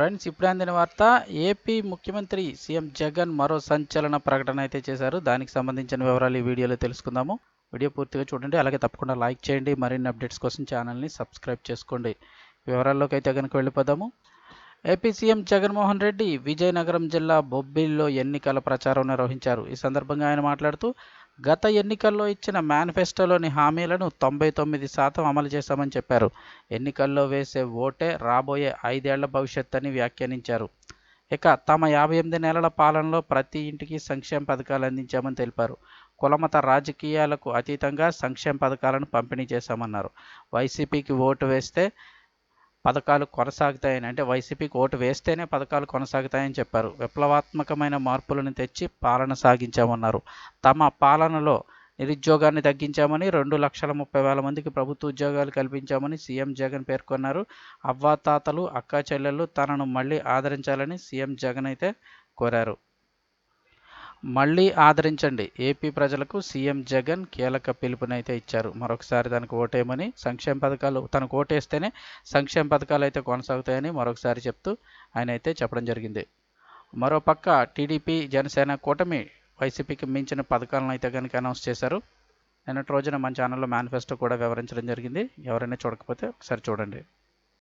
Friends ఇప్పుడే అందిన వార్త ఏపీ ముఖ్యమంత్రి సీఎం జగన్ మరో సంచలన ప్రకటన అయితే చేశారు. దానికి సంబంధించిన వివరాలు ఈ వీడియోలో తెలుసుకుందాము. వీడియో పూర్తిగా చూడండి అలాగే తప్పకుండా లైక్ చేయండి. మరిన్ని అప్డేట్స్ కోసం ఛానల్ని సబ్స్క్రైబ్ చేసుకోండి. వివరాల్లోకి అయితే కనుక వెళ్ళిపోదాము. ఏపీ సీఎం జగన్మోహన్ రెడ్డి విజయనగరం జిల్లా బొబ్బిలిలో ఎన్నికల ప్రచారం నిర్వహించారు. ఈ సందర్భంగా ఆయన మాట్లాడుతూ గత ఎన్నికల్లో ఇచ్చిన మేనిఫెస్టోలోని హామీలను తొంభై తొమ్మిది శాతం అమలు చేశామని చెప్పారు. ఎన్నికల్లో వేసే ఓటే రాబోయే ఐదేళ్ళ భవిష్యత్ అని వ్యాఖ్యానించారు. ఇక తమ యాభై ఎనిమిది నెలల పాలనలో ప్రతి ఇంటికి సంక్షేమ పథకాలు అందించామని తెలిపారు. కులమత రాజకీయాలకు అతీతంగా సంక్షేమ పథకాలను పంపిణీ చేశామన్నారు. వైసీపీకి ఓటు వేస్తే పథకాలు కొనసాగుతాయని అంటే వైసీపీకి ఓటు వేస్తేనే పథకాలు కొనసాగుతాయని చెప్పారు. విప్లవాత్మకమైన మార్పులను తెచ్చి పాలన సాగించామన్నారు. తమ పాలనలో నిరుద్యోగాన్ని తగ్గించామని రెండు లక్షల ముప్పై వేల మందికి ప్రభుత్వ ఉద్యోగాలు కల్పించామని సీఎం జగన్ పేర్కొన్నారు. అవ్వాతాతలు అక్కా చెల్లెళ్ళు తనను మళ్ళీ ఆదరించాలని సీఎం జగన్ అయితే కోరారు. మళ్ళీ ఆదరించండి. ఏపీ ప్రజలకు సీఎం జగన్ కీలక పిలుపునైతే ఇచ్చారు. మరొకసారి తనకు ఓటేయమని సంక్షేమ పథకాలు తనకు ఓటేస్తేనే సంక్షేమ పథకాలు అయితే కొనసాగుతాయని మరొకసారి చెప్తూ ఆయన అయితే చెప్పడం జరిగింది. మరోపక్క టీడీపీ జనసేన కూటమి వైసీపీకి మించిన పథకాలను అయితే కనుక అనౌన్స్ చేశారు. నిన్నటి రోజున మన ఛానల్లో మేనిఫెస్టో కూడా వివరించడం జరిగింది. ఎవరైనా చూడకపోతే ఒకసారి చూడండి.